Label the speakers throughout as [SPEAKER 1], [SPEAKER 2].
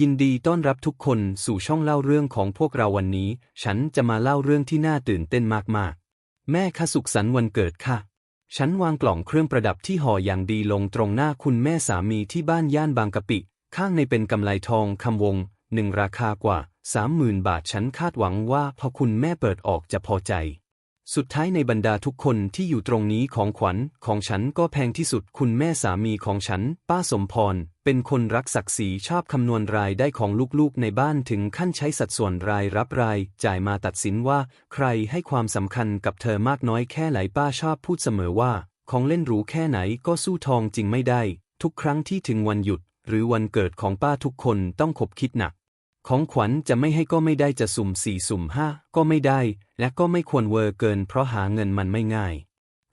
[SPEAKER 1] ยินดีต้อนรับทุกคนสู่ช่องเล่าเรื่องของพวกเราวันนี้ ฉันจะมาเล่าเรื่องที่น่าตื่นเต้นมากๆ แม่คะสุขสันต์วันเกิดค่ะ ฉันวางกล่องเครื่องประดับที่ห่ออย่างดีลงตรงหน้าคุณแม่สามีที่บ้านย่านบางกะปิ ข้างในเป็นกำไลทองคำวงหนึ่งราคากว่าสามหมื่นบาทฉันคาดหวังว่าพอคุณแม่เปิดออกจะพอใจ สุดท้ายในบรรดาทุกคนที่อยู่ตรงนี้ของขวัญของฉันก็แพงที่สุดคุณแม่สามีของฉัน ป้าสมพร เป็นคนรักศักดิ์ศรีชอบคำนวณรายได้ของลูกๆในบ้านถึงขั้นใช้สัดส่วนรายรับราย จ่ายมาตัดสินว่า ใครให้ความสำคัญกับเธอมากน้อยแค่ไหนป้าชอบพูดเสมอว่า ของเล่นหรูแค่ไหนก็สู้ทองจริงไม่ได้ ทุกครั้งที่ถึงวันหยุด หรือวันเกิดของป้าทุกคนต้องขบคิดหนัก ของขวัญจะไม่ให้ก็ไม่ได้จะสุ่มสี่สุ่มห้าก็ไม่ได้ และก็ไม่ควรเวอร์เกินเพราะหาเงินมันไม่ง่าย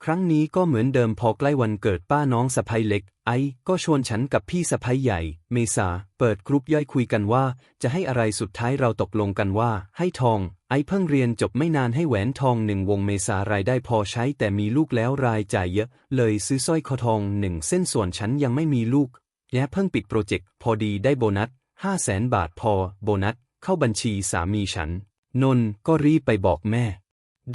[SPEAKER 1] ครั้งนี้ก็เหมือนเดิมพอใกล้วันเกิดป้าน้องสะพ้ยเล็ก ไอ้ก็ชวนฉันกับพี่สะพ้ยใหญ่ เมษา เปิดกรุ๊ปย่อยคุยกันว่า จะให้อะไรสุดท้ายเราตกลงกันว่า ให้ทอง ไอ้เพิ่งเรียนจบไม่นานให้แหวนทองหนึ่งวงเมษารายได้พอใช้ แต่มีลูกแล้วรายจ่ายเยอะ เลยซื้อสร้อยคอทองหนึ่งเส้นส่วนฉันยังไม่มีลูกและเพิ่งปิดโปรเจกต์พอดีได้โบนัสห้าแสนบาทพอ โบนัส เข้าบัญชีสามีฉัน นนก็รีบไปบอกแม่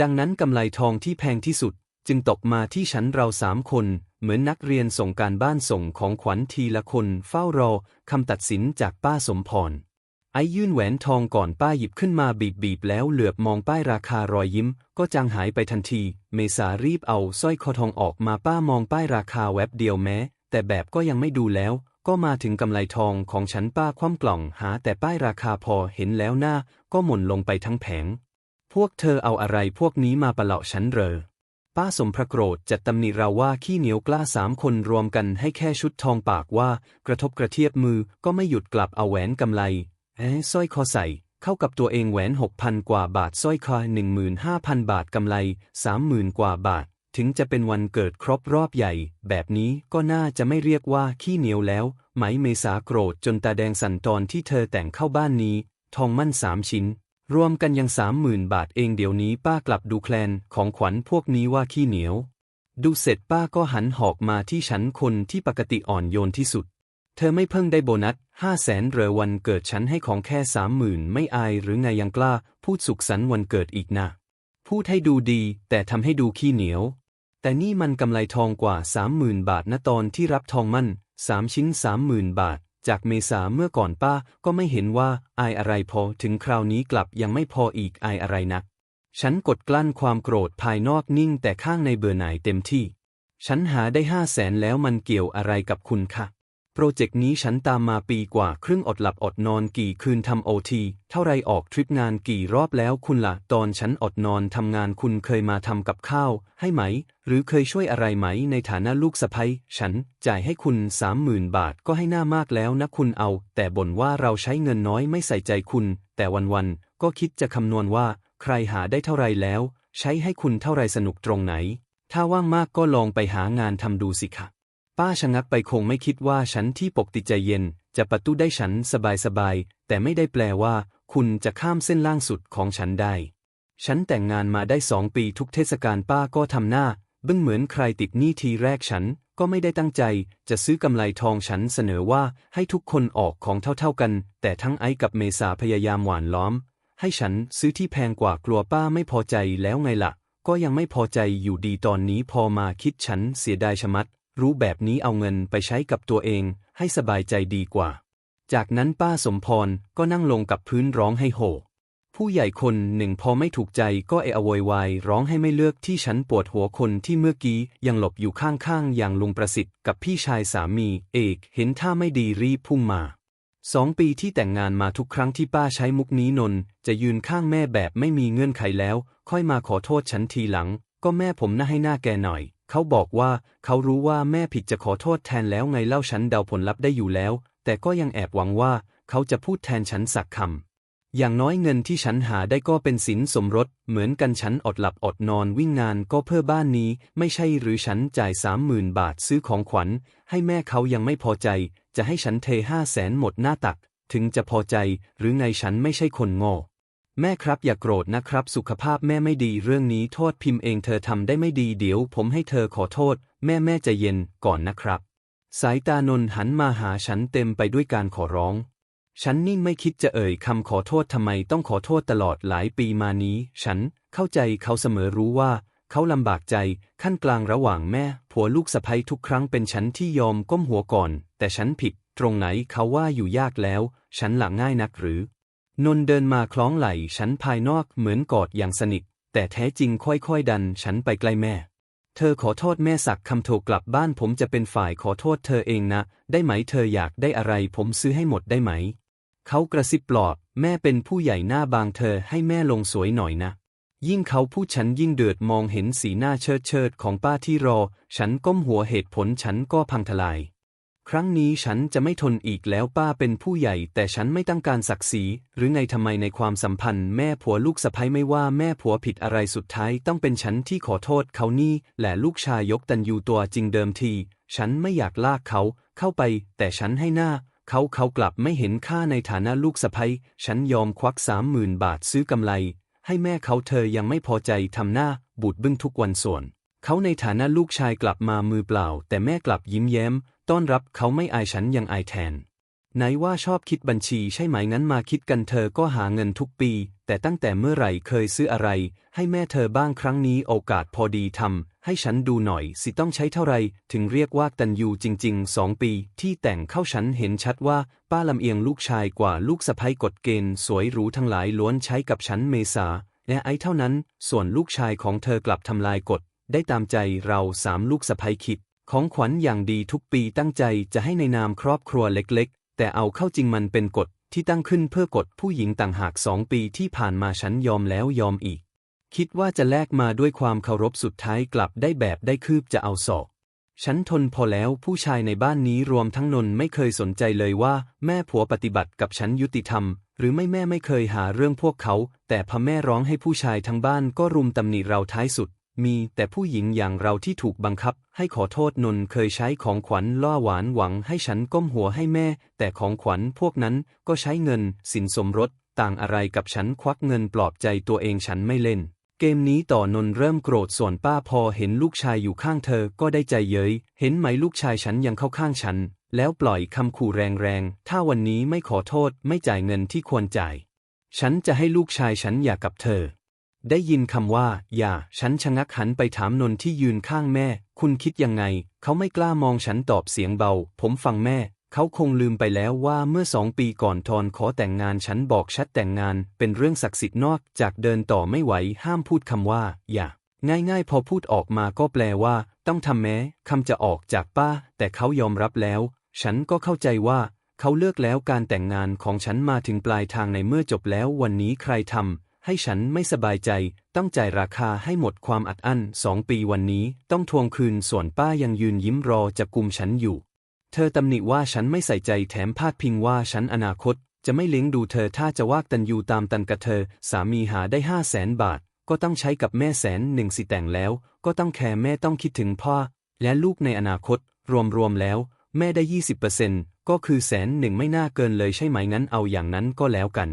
[SPEAKER 1] ดังนั้นกำไลทองที่แพงที่สุด จึงตกมาที่ฉันเราสามคน เหมือนนักเรียนส่งการบ้านส่งของขวัญทีละคนเฝ้ารอคำตัดสินจากป้าสมพร ไอ้ยื่นแหวนทองก่อนป้าหยิบขึ้นมาบีบบีบแล้วเหลือบมองป้ายราคารอยยิ้ม ก็จางหายไปทันที เมษารีบเอาสร้อยคอทองออกมาป้ามองป้ายราคาแวบเดียวแม้ แต่แบบก็ยังไม่ดูแล้ว ก็มาถึงกำไลทองของฉันป้าคว่ำกล่องหา แต่ป้ายราคาพอเห็นแล้วหน้า ก็หม่นลงไปทั้งแผง พวกเธอเอาอะไรพวกนี้มาประหลาะฉันเหรอ ป้าสมพระโกรธจัดตำหนิเราว่าขี้เหนียวกล้าสามคนรวมกันให้แค่ชุดทองปากว่า กระทบกระเทียบมือก็ไม่หยุดกลับเอาแหวนกำไลเอ๊ะสร้อยคอใส่เข้ากับตัวเองแหวนหกพันกว่าบาทสร้อยคอหนึ่งหมื่นห้าพันบาทกำไลสามหมื่นกว่าบาท ถึงจะเป็นวันเกิดครบรอบใหญ่ แบบนี้ก็น่าจะไม่เรียกว่าขี้เหนียวแล้ว ไหมเมษาโกรธจนตาแดงสั่นตอนที่เธอแต่งเข้าบ้านนี้ ทองมั่นสามชิ้น รวมกันยังสามหมื่นบาทเองเดี๋ยวนี้ป้ากลับดูแคลนของขวัญพวกนี้ว่าขี้เหนียว ดูเสร็จป้าก็หันหอกมาที่ฉันคนที่ปกติอ่อนโยนที่สุด เธอไม่เพิ่งได้โบนัสห้าแสนเรอวันเกิดฉันให้ของแค่สามหมื่นไม่อายหรือไงยังกล้า พูดสุขสันต์วันเกิดอีกนะ พูดให้ดูดี แต่ทำให้ดูขี้เหนียว แต่นี่มันกำไรทองกว่าสามหมื่นบาทนะตอนที่รับทองมั่นสามชิ้นสามหมื่นบาท จากเมษาเมื่อก่อนป้าก็ไม่เห็นว่าอายอะไรพอถึงคราวนี้กลับยังไม่พออีกอายอะไรนัก ฉันกดกลั้นความโกรธภายนอกนิ่งแต่ข้างในเบื่อหน่ายเต็มที่ ฉันหาได้ห้าแสนแล้วมันเกี่ยวอะไรกับคุณคะ โปรเจกต์นี้ฉันตามมาปีกว่าครึ่งอดหลับอดนอนกี่คืนทำโอทีเท่าไรออกทริปงานกี่รอบแล้วคุณละ่ะ ตอนฉันอดนอนทำงานคุณเคยมาทำกับข้าว ให้ไหม หรือเคยช่วยอะไรไหมในฐานะลูกสะใภ้ฉันจ่ายให้คุณสามหมื่นบาทก็ให้หน้ามากแล้วนะคุณเอา แต่บ่นว่าเราใช้เงินน้อยไม่ใส่ใจคุณ แต่วันๆก็คิดจะคำนวณว่า ใครหาได้เท่าไรแล้ว ใช้ให้คุณเท่าไรสนุกตรงไหน ถ้าว่างมากก็ลองไปหางานทำดูสิค่ะ ป้าชะงักไปคงไม่คิดว่าฉันที่ปกติใจเย็น จะประตูได้ฉันสบายๆ แต่ไม่ได้แปลว่า คุณจะข้ามเส้นล่างสุดของฉันได้ ฉันแต่งงานมาได้สองปีทุกเทศกาลป้าก็ทำหน้า บึ้งเหมือนใครติดหนี้ทีแรกฉันก็ไม่ได้ตั้งใจ จะซื้อกำไลทองฉันเสนอว่าให้ทุกคนออกของเท่าๆกัน แต่ทั้งไอ้กับเมษาพยายามหวานล้อม ให้ฉันซื้อที่แพงกว่ากลัวป้าไม่พอใจแล้วไงล่ะ ก็ยังไม่พอใจอยู่ดีตอนนี้พอมาคิดฉันเสียดายชะมัด รู้แบบนี้เอาเงินไปใช้กับตัวเอง ให้สบายใจดีกว่า จากนั้นป้าสมพรก็นั่งลงกับพื้นร้องให้โห ผู้ใหญ่คนหนึ่งพอไม่ถูกใจก็เอะอะโวยวายร้องให้ไม่เลือกที่ฉันปวดหัวคนที่เมื่อกี้ยังหลบอยู่ข้างๆอย่างลุงประสิทธิ์กับพี่ชายสามีเอกเห็นท่าไม่ดีรีบพุ่งมาสองปีที่แต่งงานมาทุกครั้งที่ป้าใช้มุกนี้นน จะยืนข้างแม่แบบไม่มีเงื่อนไขแล้ว ค่อยมาขอโทษฉันทีหลัง ก็แม่ผมน่าให้หน้าแกหน่อย เขาบอกว่าเขารู้ว่าแม่ผิดจะขอโทษแทนแล้วไงเล่าฉันเดาผลลัพธ์ได้อยู่แล้ว แต่ก็ยังแอบหวังว่าเขาจะพูดแทนฉันสักคำ อย่างน้อยเงินที่ฉันหาได้ก็เป็นสินสมรส เหมือนกันฉันอดหลับอดนอนวิ่งงานก็เพื่อบ้านนี้ ไม่ใช่หรือฉันจ่ายสามหมื่นบาทซื้อของขวัญ ให้แม่เขายังไม่พอใจ จะให้ฉันเทห้าแสนหมดหน้าตัก ถึงจะพอใจหรือไงฉันไม่ใช่คนโง่ แม่ครับอย่าโกรธนะครับ สุขภาพแม่ไม่ดีเรื่องนี้โทษพิมพ์เองเธอทำได้ไม่ดีเดี๋ยว ผมให้เธอขอโทษ แม่แม่ใจะเย็นก่อนนะครับ สายตานนท์หันมาหาฉันเต็มไปด้วยการขอร้อง ฉันนี่ไม่คิดจะเอ่ยคำขอโทษทำไมต้องขอโทษตลอดหลายปีมานี้ ฉันเข้าใจเขาเสมอรู้ว่า เขาลำบากใจขั้นกลางระหว่างแม่ ผัวลูกสะใภ้ทุกครั้งเป็นฉันที่ยอมก้มหัวก่อน แต่ฉันผิด ตรงไหนเขาว่าอยู่ยากแล้ว ฉันหลังง่ายนักหรือ นนเดินมาคล้องไหล่ฉันภายนอกเหมือนกอดอย่างสนิท แต่แท้จริงค่อยๆดันฉันไปใกล้แม่ เธอขอโทษแม่สักคำโทรกลับบ้านผมจะเป็นฝ่ายขอโทษเธอเองนะ ได้ไหมเธออยากได้อะไรผมซื้อให้หมดได้ไหม เขากระซิบปลอบแม่เป็นผู้ใหญ่หน้าบางเธอให้แม่ลงสวยหน่อยนะ ยิ่งเขาพูดฉันยิ่งเดือดมองเห็นสีหน้าเชิดเชิดของป้าที่รอ ฉันก้มหัวเหตุผลฉันก็พังทลาย ครั้งนี้ฉันจะไม่ทนอีกแล้วป้าเป็นผู้ใหญ่ แต่ฉันไม่ต้องการศักดิ์ศรีหรือไงทำไมในความสัมพันธ์แม่ผัวลูกสะใภ้ไม่ว่าแม่ผัวผิดอะไรสุดท้ายต้องเป็นฉันที่ขอโทษเขานี่แหละลูกชายยกตันยูตัวจริงเดิมที ฉันไม่อยากลากเขาเข้าไป แต่ฉันให้หน้า เขาเขากลับไม่เห็นค่าในฐานะลูกสะใภ้ฉันยอมควักสามหมื่นบาทซื้อกำไร ให้แม่เขาเธอยังไม่พอใจทำหน้า บูดบึ้งทุกวันส่วน เขาในฐานะลูกชายกลับมามือเปล่า แต่แม่กลับยิ้มแย้ม ต้อนรับเขาไม่อายฉันยังอายแทน ไหนว่าชอบคิดบัญชีใช่ไหมงั้นมาคิดกันเธอก็หาเงินทุกปี แต่ตั้งแต่เมื่อไหร่เคยซื้ออะไร ให้แม่เธอบ้างครั้งนี้โอกาสพอดีทำให้ฉันดูหน่อย สิต้องใช้เท่าไรถึงเรียกว่าตันยูจริงๆสองปีที่แต่งเข้าฉันเห็นชัดว่า ป้าลำเอียงลูกชายกว่าลูกสะใภ้กฎเกณฑ์สวยหรูทั้งหลายล้วนใช้กับฉันเมษาและไอ้เท่านั้น ส่วนลูกชายของเธอกลับทำลายกฎได้ตามใจเราสามลูกสะใภ้คิด ของขวัญอย่างดีทุกปีตั้งใจจะให้ในนามครอบครัวเล็กๆ แต่เอาเข้าจริงมันเป็นกฎที่ตั้งขึ้นเพื่อกฎผู้หญิงต่างหากสองปีที่ผ่านมาฉันยอมแล้วยอมอีก คิดว่าจะแลกมาด้วยความเคารพสุดท้ายกลับได้แบบได้คืบจะเอาศอกฉันทนพอแล้วผู้ชายในบ้านนี้รวมทั้งนนไม่เคยสนใจเลยว่า แม่ผัวปฏิบัติกับฉันยุติธรรม หรือไม่แม่ไม่เคยหาเรื่องพวกเขา แต่พอแม่ร้องให้ผู้ชายทั้งบ้านก็รุมตำหนิเราท้ายสุด มีแต่ผู้หญิงอย่างเราที่ถูกบังคับ ให้ขอโทษนนเคยใช้ของขวัญล่อหวานหวังให้ฉันก้มหัวให้แม่ แต่ของขวัญพวกนั้นก็ใช้เงิน สินสมรส ต่างอะไรกับฉันควักเงินปลอบใจตัวเองฉันไม่เล่น เกมนี้ต่อนนเริ่มโกรธส่วนป้าพอเห็นลูกชายอยู่ข้างเธอก็ได้ใจเย้ยเห็นไหมลูกชายฉันยังเข้าข้างฉัน แล้วปล่อยคำขู่แรงๆถ้าวันนี้ไม่ขอโทษไม่จ่ายเงินที่ควรจ่าย ฉันจะให้ลูกชายฉันหย่ากับเธอ ได้ยินคำว่า อย่า ฉันชะงักหันไปถามนนที่ยืนข้างแม่ คุณคิดยังไง เขาไม่กล้ามองฉันตอบเสียงเบา ผมฟังแม่ เขาคงลืมไปแล้วว่าเมื่อสองปีก่อนทอนขอแต่งงานฉันบอกชัดแต่งงาน เป็นเรื่องศักดิ์สิทธิ์นอกจากเดินต่อไม่ไหวห้ามพูดคำว่า อย่า ง่ายๆ พอพูดออกมาก็แปลว่า ต้องทำแม้คำจะออกจากป้า แต่เขายอมรับแล้ว ฉันก็เข้าใจว่า เขาเลือกแล้วการแต่งงานของฉันมาถึงปลายทางในเมื่อจบแล้ววันนี้ใครทำ ให้ฉันไม่สบายใจต้องจ่ายราคาให้หมดความอัดอั้นสองปีวันนี้ต้องทวงคืนส่วนป้ายังยืนยิ้มรอจะกุมฉันอยู่ เธอตำหนิว่าฉันไม่ใส่ใจแถมพาดพิงว่าฉันอนาคต จะไม่เลี้ยงดูเธอถ้าจะวากตันยูตามตันกับเธอ สามีหาได้ห้าแสนบาท ก็ต้องใช้กับแม่แสนหนึ่งสิแต่งแล้ว ก็ต้องแคร์แม่ต้องคิดถึงพ่อ และลูกในอนาคต รวมๆแล้ว แม่ได้ยี่สิบเปอร์เซ็นต์ก็คือแสนหนึ่งไม่น่าเกินเลยใช่ไหมงั้นเอาอย่างนั้นก็แล้วกัน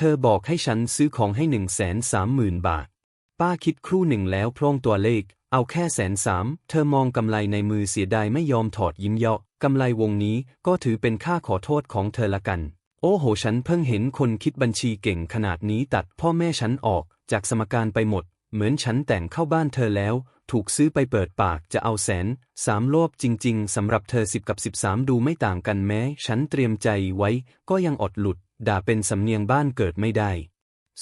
[SPEAKER 1] เธอบอกให้ฉันซื้อของให้หนึ่งแสนสามหมื่นบาท ป้าคิดครู่หนึ่งแล้วพร่องตัวเลข เอาแค่แสนสาม เธอมองกำไรในมือเสียดายไม่ยอมถอดยิ้มเยาะกำไรวงนี้ก็ถือเป็นค่าขอโทษของเธอละกัน โอ้โห ฉันเพิ่งเห็นคนคิดบัญชีเก่งขนาดนี้ตัดพ่อแม่ฉันออกจากสมการไปหมด เหมือนฉันแต่งเข้าบ้านเธอแล้ว ถูกซื้อไปเปิดปากจะเอาแสนสามโลบจริง ๆสำหรับเธอสิบกับสิบสามดูไม่ต่างกันแม้ ฉันเตรียมใจไว้ก็ยังอดหลุด ด่าเป็นสำเนียงบ้านเกิดไม่ได้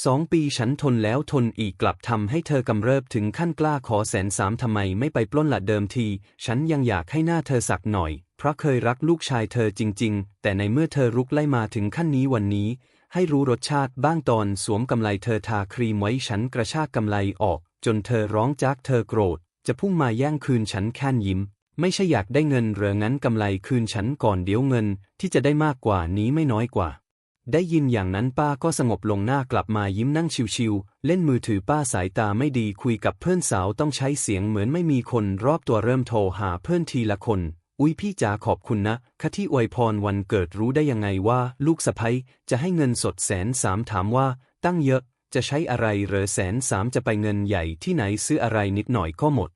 [SPEAKER 1] สองปีฉันทนแล้วทนอีกกลับทำให้เธอกำเริบถึงขั้นกล้าขอแสนสามทำไมไม่ไปปล้นละเดิมที ฉันยังอยากให้หน้าเธอสักหน่อย เพราะเคยรักลูกชายเธอจริง ๆ แต่ในเมื่อเธอรุกไล่มาถึงขั้นนี้วันนี้ ให้รู้รสชาติบ้างตอนสวมกำไลเธอทาครีมไว้ฉันกระชากกำไลออก จนเธอร้องจากเธอโกรธ จะพุ่งมาแย่งคืนฉันแค่นยิ้ม ไม่ใช่อยากได้เงินเรืองั้นกำไลคืนฉันก่อนเดี๋ยวเงินที่จะได้มากกว่านี้ไม่น้อยกว่า ได้ยินอย่างนั้นป้าก็สงบลงหน้ากลับมายิ้มนั่งชิวๆ เล่นมือถือป้าสายตาไม่ดีคุยกับเพื่อนสาวต้องใช้เสียงเหมือนไม่มีคนรอบตัวเริ่มโทรหาเพื่อนทีละคน อุ๊ยพี่จ๋าขอบคุณนะคที่อวยพรวันเกิดรู้ได้ยังไงว่า ลูกสะใภ้จะให้เงินสดแสนสามถามว่า ตั้งเยอะ จะใช้อะไรเหรอแสนสามจะไปเงินใหญ่ที่ไหนซื้ออะไรนิดหน่อยก็หมด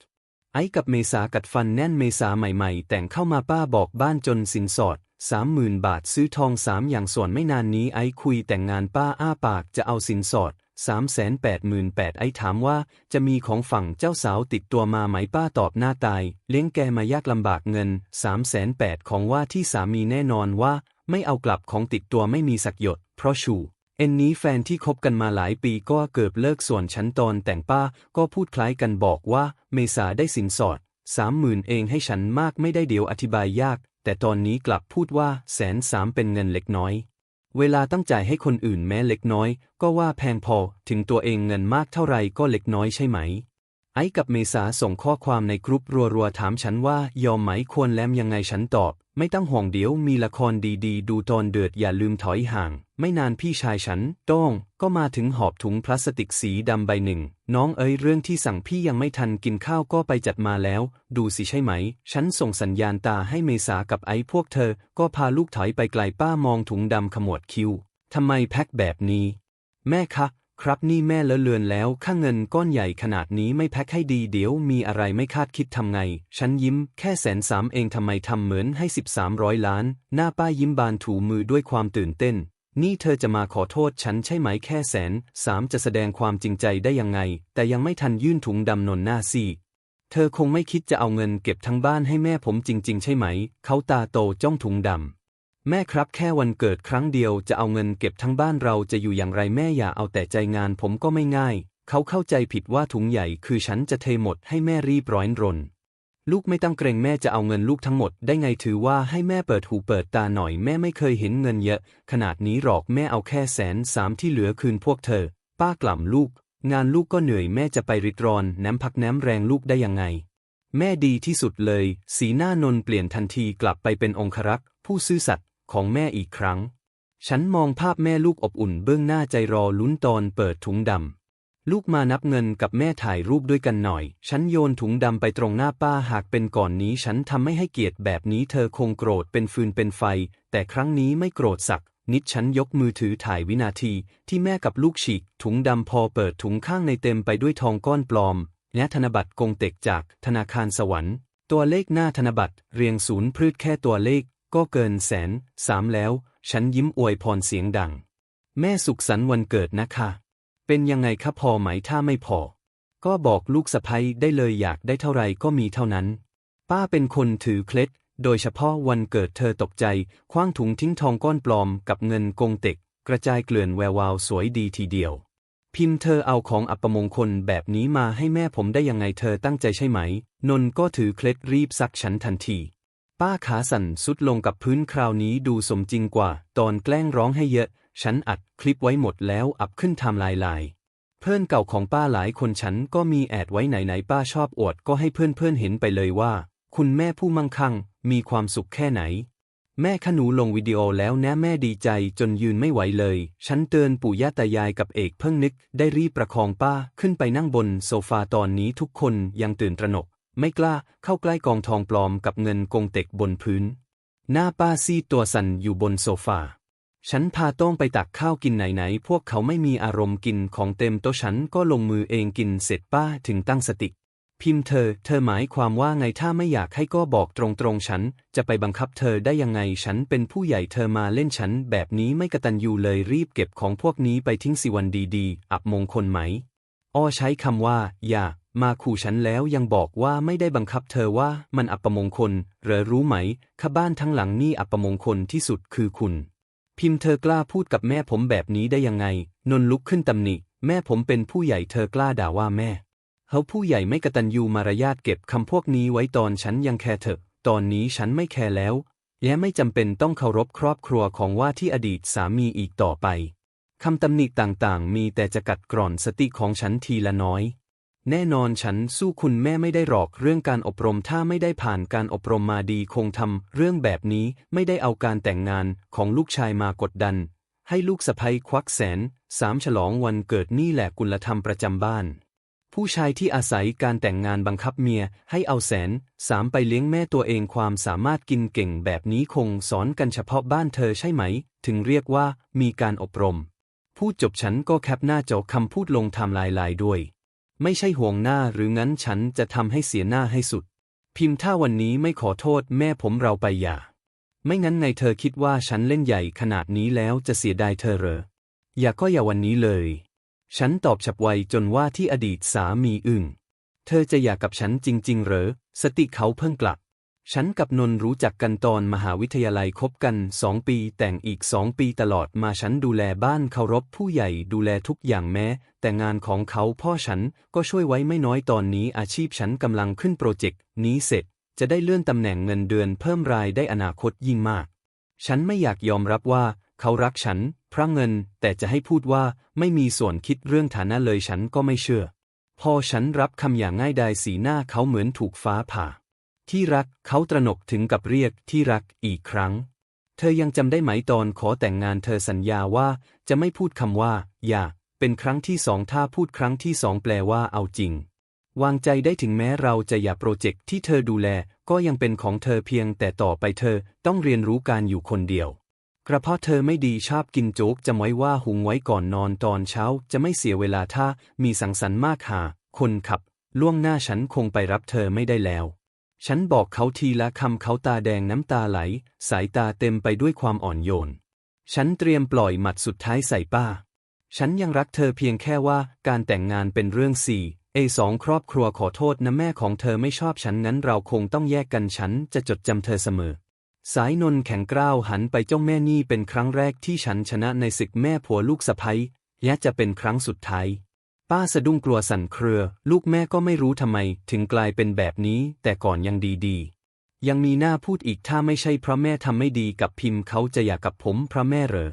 [SPEAKER 1] ไอ้กับเมษากัดฟันแน่นเมษาใหม่ ๆ แต่งเข้ามาป้าบอกบ้านจนสินสอด สามหมื่นบาทซื้อทองสามอย่างส่วนไม่นานนี้ไอ้คุยแต่งงานป้าอ้าปากจะเอาสินสอดสามแสนแปดหมื่นแปดไอ้ถามว่าจะมีของฝั่งเจ้าสาวติดตัวมาไหมป้าตอบหน้าตาย เลี้ยงแกมายากลำบากเงินสามแสนแปดของว่าที่สามีแน่นอนว่า ไม่เอากลับของติดตัวไม่มีสักหยด เพราะชูเอ็นนี้แฟนที่คบกันมาหลายปีก็เกือบเลิกส่วนชั้นตอนแต่งป้าก็พูดคล้ายกันบอกว่าเมษาได้สินสอดสามหมื่นเองให้ฉันมากไม่ได้เดี๋ยวอธิบายยาก แต่ตอนนี้กลับพูดว่าแสนสามเป็นเงินเล็กน้อย เวลาตั้งจ่ายให้คนอื่นแม้เล็กน้อย ก็ว่าแพงพอถึงตัวเองเงินมากเท่าไรก็เล็กน้อยใช่ไหม ไอ้กับเมษาส่งข้อความในกรุ๊ปรัวๆถามฉันว่ายอมไหมควรแลมยังไงฉันตอบ ไม่ต้องห่วงเดี๋ยวมีละครดีๆดูตอนเดือดอย่าลืมถอยห่าง ไม่นานพี่ชายฉัน ต้อง ก็มาถึงหอบถุงพลาสติกสีดำใบหนึ่ง น้องเอ้ยเรื่องที่สั่งพี่ยังไม่ทันกินข้าวก็ไปจัดมาแล้ว ดูสิใช่ไหม ฉันส่งสัญญาณตาให้เมษากับไอ้พวกเธอ ก็พาลูกถอยไปไกลป้ามองถุงดำขมวดคิ้วทำไมแพ็คแบบนี้ แม่คะ ครับนี่แม่เลอะเลือนแล้วค่าเงินก้อนใหญ่ขนาดนี้ไม่แพ็คให้ดีเดี๋ยวมีอะไรไม่คาดคิดทำไง ฉันยิ้มแค่แสนสามเองทำไมทำเหมือนให้สิบสามร้อยล้าน หน้าป้ายิ้มบานถูมือด้วยความตื่นเต้น นี่เธอจะมาขอโทษฉันใช่ไหมแค่แสนสามจะแสดงความจริงใจได้ยังไง แต่ยังไม่ทันยื่นถุงดำนนหน้าซีเธอคงไม่คิดจะเอาเงินเก็บทั้งบ้านให้แม่ผมจริง ๆ ใช่ไหม เขาตาโตจ้องถุงดำ แม่ครับแค่วันเกิดครั้งเดียวจะเอาเงินเก็บทั้งบ้านเราจะอยู่อย่างไรแม่อย่าเอาแต่ใจงานผมก็ไม่ง่าย เขาเข้าใจผิดว่าถุงใหญ่คือฉันจะเทหมดให้แม่รีบร้อนรน ลูกไม่ต้องเกรงแม่จะเอาเงินลูกทั้งหมดได้ไงถือว่าให้แม่เปิดหูเปิดตาหน่อยแม่ไม่เคยเห็นเงินเยอะ ขนาดนี้หรอกแม่เอาแค่แสนสามที่เหลือคืนพวกเธอ ป้ากล่ำลูก งานลูกก็เหนื่อยแม่จะไปริดรอนน้ำพักน้ำแรงลูกได้ยังไง แม่ดีที่สุดเลย สีหน้านนเปลี่ยนทันทีกลับไปเป็นองครักษ์ผู้ซื่อสัตย์ ของแม่อีกครั้ง ฉันมองภาพแม่ลูกอบอุ่นเบื้องหน้าใจรอลุ้นตอนเปิดถุงดำ ลูกมานับเงินกับแม่ถ่ายรูปด้วยกันหน่อย ฉันโยนถุงดำไปตรงหน้าป้าหากเป็นก่อนนี้ ฉันทำไม่ให้เกียรติแบบนี้เธอคงโกรธเป็นฟืนเป็นไฟ แต่ครั้งนี้ไม่โกรธสัก นิดฉันยกมือถือถ่ายวินาที ที่แม่กับลูกฉีก ถุงดำพอเปิดถุงข้างในเต็มไปด้วยทองก้อนปลอมและธนบัตรกงเต็กจากธนาคารสวรรค์ ตัวเลขหน้าธนบัตรเรียงศูนย์พืชแค่ตัวเลข ก็เกินแสนสามแล้ว ฉันยิ้มอวยพรเสียงดัง แม่สุขสันต์วันเกิดนะคะ เป็นยังไงคะพอไหมถ้าไม่พอ ก็บอกลูกสะพ้ยได้เลยอยากได้เท่าไรก็มีเท่านั้น ป้าเป็นคนถือเคล็ด โดยเฉพาะวันเกิดเธอตกใจ คว้างถุงทิ้งทองก้อนปลอมกับเงินกงเต็ก กระจายเกลื่อนแวววาวสวยดีทีเดียว พิมพ์เธอเอาของอัปมงคลแบบนี้มาให้แม่ผมได้ยังไงเธอตั้งใจใช่ไหม นนก็ถือเคล็ดรีบซักฉันทันที ป้าขาสั่นสุดลงกับพื้นคราวนี้ดูสมจริงกว่า ตอนแกล้งร้องให้เยอะ ฉันอัดคลิปไว้หมดแล้วอัพขึ้นทม์ไลน์ไลน์เพื่อนเก่าของป้าหลายคนฉันก็มีแอดไว้ไหนๆป้าชอบอวดก็ให้เพื่อนๆเห็นไปเลยว่า คุณแม่ผู้มั่งคั่ง มีความสุขแค่ไหน แม่ขนูลงวิดีโอแล้วนะแม่ดีใจจนยืนไม่ไหวเลย ฉันเตือนปู่ย่าตายายกับเอกเพิ่งนึก ได้รีบประคองป้าขึ้นไปนั่งบนโซฟาตอนนี้ทุกคนยังตื่นตระหนก ไม่กล้าเข้าใกล้กองทองปลอมกับเงินกงเต็กบนพื้น หน้าป้าซีตัวสั่นอยู่บนโซฟา ฉันพาต้องไปตักข้าวกินไหนๆ พวกเขาไม่มีอารมณ์กินของเต็มโต๊ะฉันก็ลงมือเองกินเสร็จป้าถึงตั้งสติ พิมพ์เธอ เธอหมายความว่าไงถ้าไม่อยากให้ก็บอกตรงๆ ฉันจะไปบังคับเธอได้ยังไงฉันเป็นผู้ใหญ่เธอมาเล่นฉันแบบนี้ไม่กระตันยูเลยรีบเก็บของพวกนี้ไปทิ้งสิวันดีๆ อับมงคลไหม อ้อใช้คำว่า อย่า มาขู่ฉันแล้วยังบอกว่าไม่ได้บังคับเธอว่ามันอัปมงคลหรือรู้ไหมข้าบ้านทั้งหลังนี่อัปมงคลที่สุดคือคุณ พิมพ์เธอกล้าพูดกับแม่ผมแบบนี้ได้ยังไง นนลุกขึ้นตำหนิ แม่ผมเป็นผู้ใหญ่เธอกล้าด่าว่าแม่เขาผู้ใหญ่ไม่กระตันยูมารยาทเก็บคำพวกนี้ไว้ตอนฉันยังแคร์เถอะ ตอนนี้ฉันไม่แคร์แล้ว และไม่จำเป็นต้องเคารพครอบครัวของว่าที่อดีตสามีอีกต่อไป คำตำหนิต่างๆ มีแต่จะกัดกร่อนสติของฉันทีละน้อย แน่นอนฉันสู้คุณแม่ไม่ได้หรอกเรื่องการอบรมถ้าไม่ได้ผ่านการอบรมมาดีคงทำเรื่องแบบนี้ไม่ได้เอาการแต่งงานของลูกชายมากดดัน ให้ลูกสะใภ้ควักแสนสามฉลองวันเกิดนี่แหละกุลธรรมประจำบ้าน ผู้ชายที่อาศัยการแต่งงานบังคับเมียให้เอาแสนสามไปเลี้ยงแม่ตัวเองความสามารถกินเก่งแบบนี้คงสอนกันเฉพาะบ้านเธอใช่ไหม ถึงเรียกว่ามีการอบรม พูดจบฉันก็แคปหน้าจอคำพูดลงไทม์ไลน์ลน์ด้วย ไม่ใช่ห่วงหน้าหรืองั้นฉันจะทำให้เสียหน้าให้สุด พิมพ์ถ้าวันนี้ไม่ขอโทษแม่ผมเราไปอย่า ไม่งั้นไงเธอคิดว่าฉันเล่นใหญ่ขนาดนี้แล้วจะเสียดายเธอเหรอ อย่าก็อย่าวันนี้เลย ฉันตอบฉับไวจนว่าที่อดีตสามีอึ้งเธอจะอยากกับฉันจริง ๆ เหรอ สติเขาเพิ่งกลับ ฉันกับนนทรู้จักกันตอนมหาวิทยาลัยคบกันสองปีแต่งอีกสองปีตลอดมาฉันดูแลบ้านเคารพผู้ใหญ่ดูแลทุกอย่างแม้ แต่งานของเขาพ่อฉันก็ช่วยไว้ไม่น้อยตอนนี้อาชีพฉันกำลังขึ้นโปรเจกต์นี้เสร็จ จะได้เลื่อนตำแหน่งเงินเดือนเพิ่มรายได้อนาคตยิ่งมาก ฉันไม่อยากยอมรับว่า เขารักฉัน พระเงิน แต่จะให้พูดว่าไม่มีส่วนคิดเรื่องฐานะเลยฉันก็ไม่เชื่อ พอฉันรับคำอย่างง่ายดายสีหน้าเขาเหมือนถูกฟ้าผ่า ที่รักเขาตระหนกถึงกับเรียกที่รักอีกครั้ง เธอยังจำได้ไหมตอนขอแต่งงานเธอสัญญาว่าจะไม่พูดคำว่า อย่า เป็นครั้งที่สองถ้าพูดครั้งที่สองแปลว่าเอาจริง วางใจได้ถึงแม้เราจะอย่าโปรเจกต์ที่เธอดูแล ก็ยังเป็นของเธอเพียงแต่ต่อไปเธอต้องเรียนรู้การอยู่คนเดียว กระเพาะเธอไม่ดีชอบกินโจ๊กจำไว้ว่าหุงไว้ก่อนนอนตอนเช้า จะไม่เสียเวลาถ้ามีสังสรรค์มากหา คนขับ ล่วงหน้าฉันคงไปรับเธอไม่ได้แล้ว ฉันบอกเขาทีละคำเขาตาแดงน้ำตาไหล สายตาเต็มไปด้วยความอ่อนโยน ฉันเตรียมปล่อยหมัดสุดท้ายใส่ป้า ฉันยังรักเธอเพียงแค่ว่าการแต่งงานเป็นเรื่องสี่เอสองครอบครัวขอโทษนะแม่ของเธอไม่ชอบฉันงั้นเราคงต้องแยกกันฉันจะจดจำเธอเสมอ สายนนท์แข็งกร้าวหันไปจ้องแม่นี่เป็นครั้งแรกที่ฉันชนะในศึกแม่ผัวลูกสะใภ้และจะเป็นครั้งสุดท้าย ป้าสะดุ้งกลัวสั่นเครือ ลูกแม่ก็ไม่รู้ทำไม ถึงกลายเป็นแบบนี้ แต่ก่อนยังดีๆ ยังมีหน้าพูดอีกถ้าไม่ใช่เพราะแม่ทำไม่ดีกับพิมพ์เขาจะอยากกับผมเพราะแม่เหรอ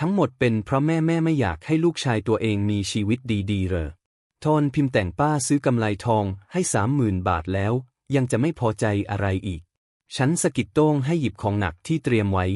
[SPEAKER 1] ทั้งหมดเป็นเพราะแม่แม่ไม่อยากให้ลูกชายตัวเองมีชีวิตดีๆเหรอทอนพิมพ์แต่งป้าซื้อกำไลทองให้สามหมื่นบาทแล้ว ยังจะไม่พอใจอะไรอีก ฉันสะกิดโต้งให้หยิบของหนักที่เตรียมไว้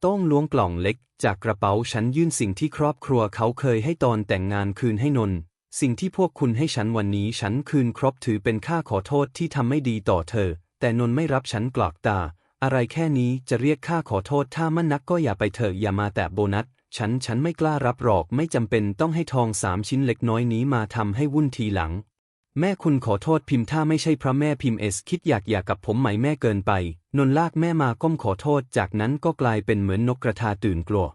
[SPEAKER 1] โต้งล้วงกล่องเล็ก จากกระเป๋าฉันยื่นสิ่งที่ครอบครัวเขาเคยให้ตอนแต่งงานคืนให้นน สิ่งที่พวกคุณให้ฉันวันนี้ฉันคืนครบถือเป็นค่าขอโทษที่ทำไม่ดีต่อเธอ แต่นนท์ไม่รับฉันกลอกตา อะไรแค่นี้จะเรียกค่าขอโทษถ้ามั่นนักก็อย่าไปเถอะอย่ามาแต่โบนัส ฉันฉันไม่กล้ารับหรอกไม่จำเป็นต้องให้ทองสามชิ้นเล็กน้อยนี้มาทำให้วุ่นทีหลัง แม่คุณขอโทษพิมพ์ถ้าไม่ใช่พระแม่พิมพ์เอสคิดอยากอยากกับผมไหมแม่เกินไป นนลากแม่มาก้มขอโทษ จากนั้นก็กลายเป็นเหมือนนกกระทาตื่นกลัว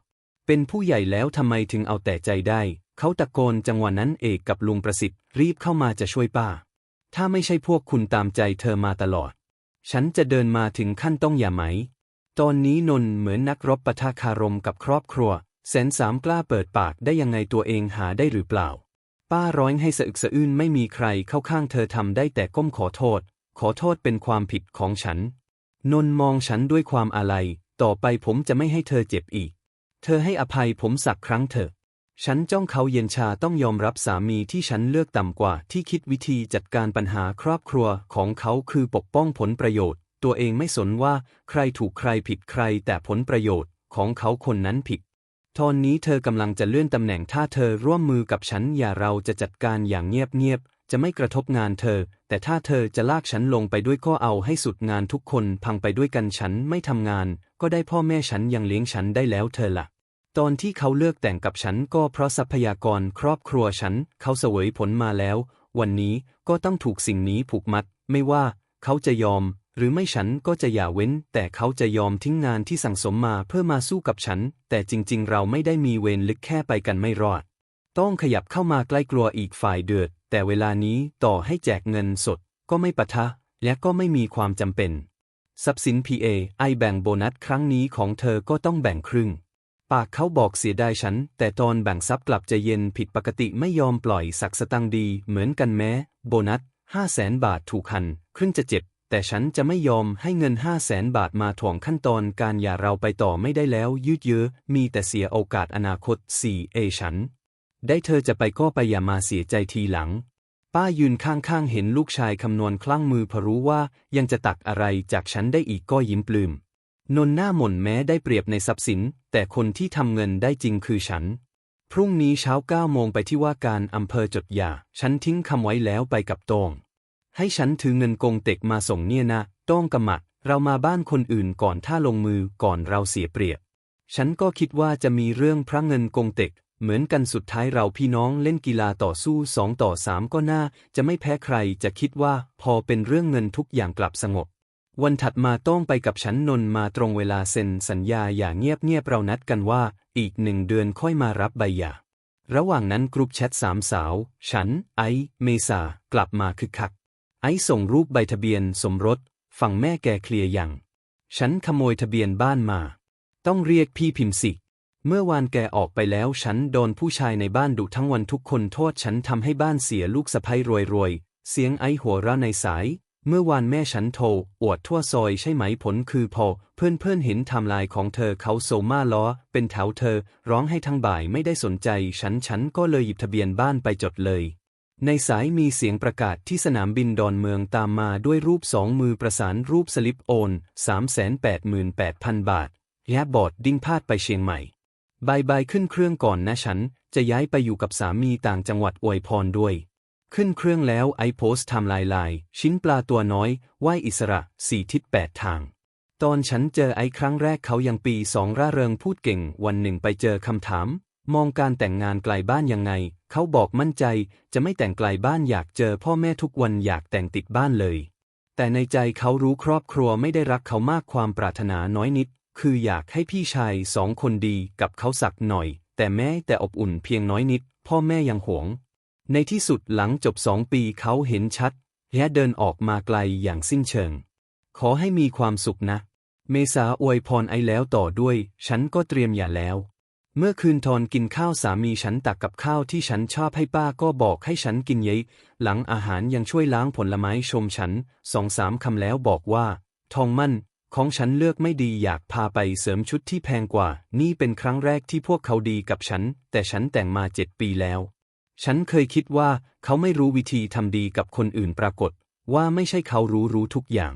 [SPEAKER 1] เป็นผู้ใหญ่แล้วทำไมถึงเอาแต่ใจได้ เขาตะโกนจังหวะนั้นเอกกับลุงประสิทธิ์รีบเข้ามาจะช่วยป้า ถ้าไม่ใช่พวกคุณตามใจเธอมาตลอด ฉันจะเดินมาถึงขั้นต้องอย่าไหม ตอนนี้นนเหมือนนักรบปะทะคารมกับครอบครัวแสนสามกล้าเปิดปากได้ยังไงตัวเองหาได้หรือเปล่า ป้าร้อยให้สะอึกสะอื้นไม่มีใครเข้าข้างเธอทำได้แต่ก้มขอโทษ ขอโทษเป็นความผิดของฉัน นนมองฉันด้วยความอาลัย ต่อไปผมจะไม่ให้เธอเจ็บอีก เธอให้อภัยผมสักครั้งเถอะ ฉันจ้องเขาเย็นชาต้องยอมรับสามีที่ฉันเลือกต่ำกว่าที่คิดวิธีจัดการปัญหาครอบครัวของเขาคือปกป้องผลประโยชน์ ตัวเองไม่สนว่าใครถูกใครผิดใครแต่ผลประโยชน์ของเขาคนนั้นผิดตอนนี้เธอกำลังจะเลื่อนตำแหน่งถ้าเธอร่วมมือกับฉันอย่าเราจะจัดการอย่างเงียบๆจะไม่กระทบงานเธอ แต่ถ้าเธอจะลากฉันลงไปด้วยก็เอาให้สุดงานทุกคนพังไปด้วยกันฉันไม่ทำงาน ก็ได้พ่อแม่ฉันยังเลี้ยงฉันได้แล้วเธอละ่ะ ตอนที่เขาเลือกแต่งกับฉันก็เพราะทรัพยากรครอบครัวฉัน เขาเสวยผลมาแล้ว วันนี้ก็ต้องถูกสิ่งนี้ผูกมัด ไม่ว่าเขาจะยอม หรือไม่ฉันก็จะอย่าเว้น แต่เขาจะยอมทิ้งงานที่สั่งสมมาเพื่อมาสู้กับฉัน แต่จริง ๆ เราไม่ได้มีเวรลึกแค่ไปกันไม่รอด ต้องขยับเข้ามาใกล้กลัวอีกฝ่ายเดือด แต่เวลานี้ต่อให้แจกเงินสด ก็ไม่ปะทะ และก็ไม่มีความจำเป็น ทรัพย์สิน PA ไอแบ่งโบนัสครั้งนี้ของเธอก็ต้องแบ่งครึ่ง ปากเขาบอกเสียดายฉัน แต่ตอนแบ่งทรัพย์กลับจะเย็นผิดปกติไม่ยอมปล่อยสักสตังดี เหมือนกันแม้ โบนัสห้าแสนบาทถูกหันครึ่งจะเจ็บ แต่ฉันจะไม่ยอมให้เงินห้าแสนบาทมาถ่วงขั้นตอนการอย่าเราไปต่อไม่ได้แล้ว ยืดเยื้อมีแต่เสียโอกาสอนาคต4เอฉัน ได้เธอจะไปก็ไปอย่ามาเสียใจทีหลัง ป้ายืนข้างๆเห็นลูกชายคำนวณคลั่งมือพรู้ว่ายังจะตักอะไรจากฉันได้อีกก็ยิ้มปลืมนนหน้าหม่นแม้ได้เปรียบในทรัพย์สิน แต่คนที่ทำเงินได้จริงคือฉัน พรุ่งนี้เช้าเก้าโมงไปที่ว่าการอำเภอจดหยา ฉันทิ้งคำไว้แล้วไปกับโตงให้ฉันถือเงินกงเต็กมาส่งเนี่ยนะโต้งกำมัด เรามาบ้านคนอื่นก่อนถ้าลงมือก่อนเราเสียเปรียบ ฉันก็คิดว่าจะมีเรื่องพระเงินกงเต็ก เหมือนกันสุดท้ายเราพี่น้องเล่นกีฬาต่อสู้สองต่อสามก็น่า จะไม่แพ้ใครจะคิดว่าพอเป็นเรื่องเงินทุกอย่างกลับสงบ วันถัดมาต้องไปกับฉันนนท์มาตรงเวลาเซ็นสัญญาอย่างเงียบๆเรานัดกันว่า อีกหนึ่งเดือนค่อยมารับใบหย่าระหว่างนั้นกรุ๊ปแชทสามสาว ฉัน ไอเมษากลับมาคึกคัก ไอส่งรูปใบทะเบียนสมรส ฝั่งแม่แกเคลียร์ยัง ฉันขโมยทะเบียนบ้านมา ต้องเรียกพี่พิมพ์สิ เมื่อวานแกออกไปแล้วฉันโดนผู้ชายในบ้านดุทั้งวันทุกคนโทษฉันทำให้บ้านเสียลูกสะใภ้รวยๆ เสียงไอหัวเราะในสาย เมื่อวานแม่ฉันโทรอวดทั่วซอยใช่ไหมผลคือพอ เพื่อนเพื่อนเห็นไทม์ไลน์ของเธอเขาโซมาล้อ เป็นแถวเธอ ร้องให้ทั้งบ่ายไม่ได้สนใจ ฉันฉันก็เลยหยิบทะเบียนบ้านไปจดเลย ในสายมีเสียงประกาศที่สนามบินดอนเมืองตามมาด้วยรูปสองมือประสานรูปสลิปโอน388,000 บาทแยบบอร์ดดิ้งพาดไปเชียงใหม่บายบายขึ้นเครื่องก่อนนะฉัน จะย้ายไปอยู่กับสามีต่างจังหวัดอวยพรด้วย ขึ้นเครื่องแล้วไอโพสทม์ไลน์ไลน์ชิ้นปลาตัวน้อยว่ายอิสระสี่ทิศแปดทาง ตอนฉันเจอไอครั้งแรกเขายังปีสองร่าเริงพูดเก่ง วันหนึ่งไปเจอคำถาม มองการแต่งงานไกลบ้านยังไง เขาบอกมั่นใจ จะไม่แต่งไกลบ้านอยากเจอพ่อแม่ทุกวันอยากแต่งติดบ้านเลย แต่ในใจเขารู้ครอบครัวไม่ได้รักเขามากความปรารถนาน้อยนิด คืออยากให้พี่ชายสองคนดีกับเขาสักหน่อย แต่แม้แต่อบอุ่นเพียงน้อยนิด พ่อแม่ยังหวง ในที่สุดหลังจบสองปีเขาเห็นชัดและเดินออกมาไกลอย่างสิ้นเชิง ขอให้มีความสุขนะ เมษาอวยพรไอแล้วต่อด้วย ฉันก็เตรียมอย่าแล้ว เมื่อคืนทอนกินข้าวสามีฉันตักกับข้าวที่ฉันชอบให้ป้าก็บอกให้ฉันกินเยอะหลังอาหารยังช่วยล้างผลไม้ชมฉันสองสามคำแล้วบอกว่า ทองมั่น ของฉันเลือกไม่ดีอยากพาไปเสริมชุดที่แพงกว่า นี่เป็นครั้งแรกที่พวกเขาดีกับฉัน แต่ฉันแต่งมาเจ็ดปีแล้ว ฉันเคยคิดว่าเขาไม่รู้วิธีทำดีกับคนอื่นปรากฏ ว่าไม่ใช่เขารู้รู้ทุกอย่าง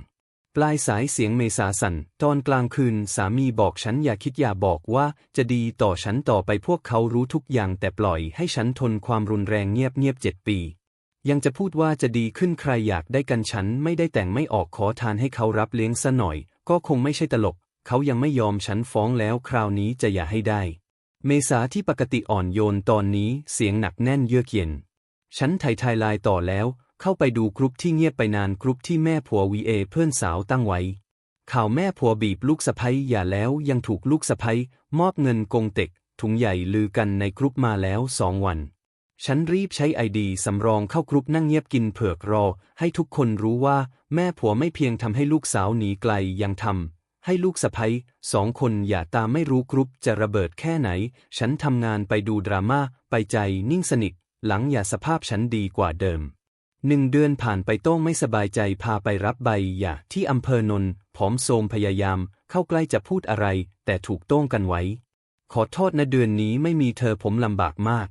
[SPEAKER 1] ปลายสายเสียงเมษาสันตอนกลางคืนสามีบอกฉันอย่าคิดอย่าบอกว่าจะดีต่อฉันต่อไปพวกเขารู้ทุกอย่างแต่ปล่อยให้ฉันทนความรุนแรงเงียบเงียบเจ็ดปี ยังจะพูดว่าจะดีขึ้นใครอยากได้กันฉันไม่ได้แต่งไม่ออกขอทานให้เขารับเลี้ยงซะหน่อย ก็คงไม่ใช่ตลก เขายังไม่ยอมฉันฟ้องแล้วคราวนี้จะอย่าให้ได้ เมษาที่ปกติอ่อนโยนตอนนี้เสียงหนักแน่นเยือกเย็น ฉันไทยไทยไลน์ต่อแล้ว เข้าไปดูกรุ๊ปที่เงียบไปนานกรุ๊ปที่แม่ผัววีเอเพื่อนสาวตั้งไว้ ข่าวแม่ผัวบีบลูกสะใภ้อย่าแล้วยังถูกลูกสะใภ้มอบเงินกงเต็ก ถุงใหญ่ลือกันในกรุ๊ปมาแล้วสองวัน ฉันรีบใช้ไอดีสำรองเข้ากรุ๊ปนั่งเงียบกินเผือกรอ ให้ทุกคนรู้ว่า แม่ผัวไม่เพียงทำให้ลูกสาวหนีไกลยังทำ ให้ลูกสะใภ้สองคนอย่าตามไม่รู้กรุ๊ปจะระเบิดแค่ไหน ฉันทำงานไปดูดราม่าไปใจนิ่งสนิท หลังอย่าสภาพฉันดีกว่าเดิมหนึ่งเดือนผ่านไปโต้งไม่สบายใจพาไปรับใบหย่าที่อำเภอนนท์ผอมโทมพยายาม เข้าใกล้จะพูดอะไร แต่ถูกโต้งกันไว้ ขอโทษนะเดือนนี้ไม่มีเธอผมลำบากมาก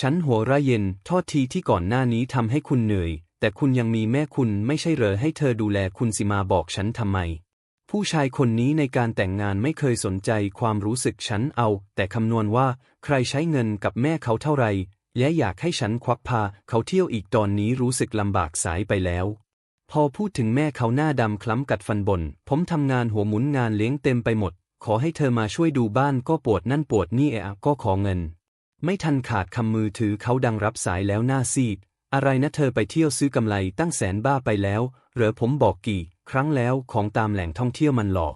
[SPEAKER 1] ฉันหัวระเย็นโทษทีที่ก่อนหน้านี้ทำให้คุณเหนื่อย แต่คุณยังมีแม่คุณไม่ใช่เหรอให้เธอดูแลคุณสิมาบอกฉันทำไม ผู้ชายคนนี้ในการแต่งงานไม่เคยสนใจความรู้สึกฉันเอา แต่คำนวณว่าใครใช้เงินกับแม่เขาเท่าไหร่และอยากให้ฉันควักพาเขาเที่ยวอีกตอนนี้รู้สึกลำบากสายไปแล้ว พอพูดถึงแม่เขาหน้าดำคล้ำกัดฟันบน ผมทำงานหัวหมุนงานเลี้ยงเต็มไปหมด ขอให้เธอมาช่วยดูบ้านก็ปวดนั่นปวดนี่เอะก็ขอเงิน ไม่ทันขาดคำมือถือเขาดังรับสายแล้วหน้าซีด อะไรนะเธอไปเที่ยวซื้อกำไรตั้งแสนบ้าไปแล้ว เหรอผมบอกกี่ ครั้งแล้วของตามแหล่งท่องเที่ยวมันหลอก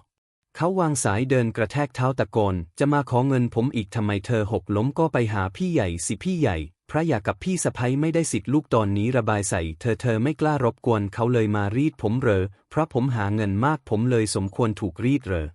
[SPEAKER 1] เขาวางสายเดินกระแทกเท้าตะโกน จะมาขอเงินผมอีกทำไมเธอหกล้มก็ไปหาพี่ใหญ่สิพี่ใหญ่ พระอยากกับพี่สะพ้ยไม่ได้สิทธิ์ลูกตอนนี้ระบายใส่ เธอเธอไม่กล้ารบกวนเขาเลยมารีดผมเหรอ เพราะผมหาเงินมากผมเลยสมควรถูกรีดเหรอ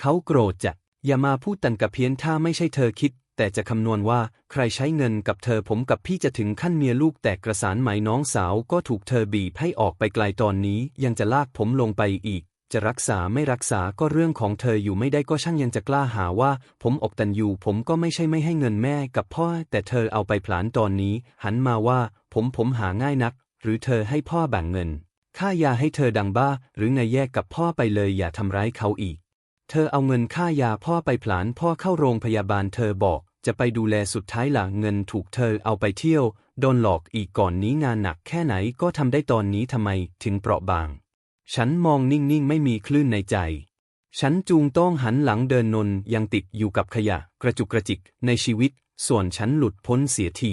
[SPEAKER 1] เขาโกรธจัดอย่ามาพูดตันกับเพี้ยนถ้าไม่ใช่เธอคิด แต่จะคำนวณว่าใครใช้เงินกับเธอผมกับพี่จะถึงขั้นเมียลูกแตกกระสานไหมน้องสาวก็ถูกเธอบีบให้ออกไปไกลตอนนี้ ยังจะลากผมลงไปอีก จะรักษาไม่รักษาก็เรื่องของเธออยู่ไม่ได้ก็ช่างยังจะกล้าหาว่า ผมอกตันอยู่ผมก็ไม่ใช่ไม่ให้เงินแม่กับพ่อ แต่เธอเอาไปผลานตอนนี้ หันมาว่า ผมผมหาง่ายนัก หรือเธอให้พ่อแบ่งเงินค่ายาให้เธอดังบ้า หรือไงแยกกับพ่อไปเลยอย่าทำร้ายเขาอีก เธอเอาเงินค่ายาพ่อไปผลานพ่อเข้าโรงพยาบาลเธอบอก จะไปดูแลสุดท้ายหล่ะเงินถูกเธอเอาไปเที่ยว โดนหลอกอีกก่อนนี้งานหนักแค่ไหนก็ทำได้ตอนนี้ทำไมถึงเปราะบาง ฉันมองนิ่งๆ ไม่มีคลื่นในใจ ฉันจูงต้องหันหลังเดินนนยังติดอยู่กับขยะ กระจุกกระจิกในชีวิต ส่วนฉันหลุดพ้นเสียที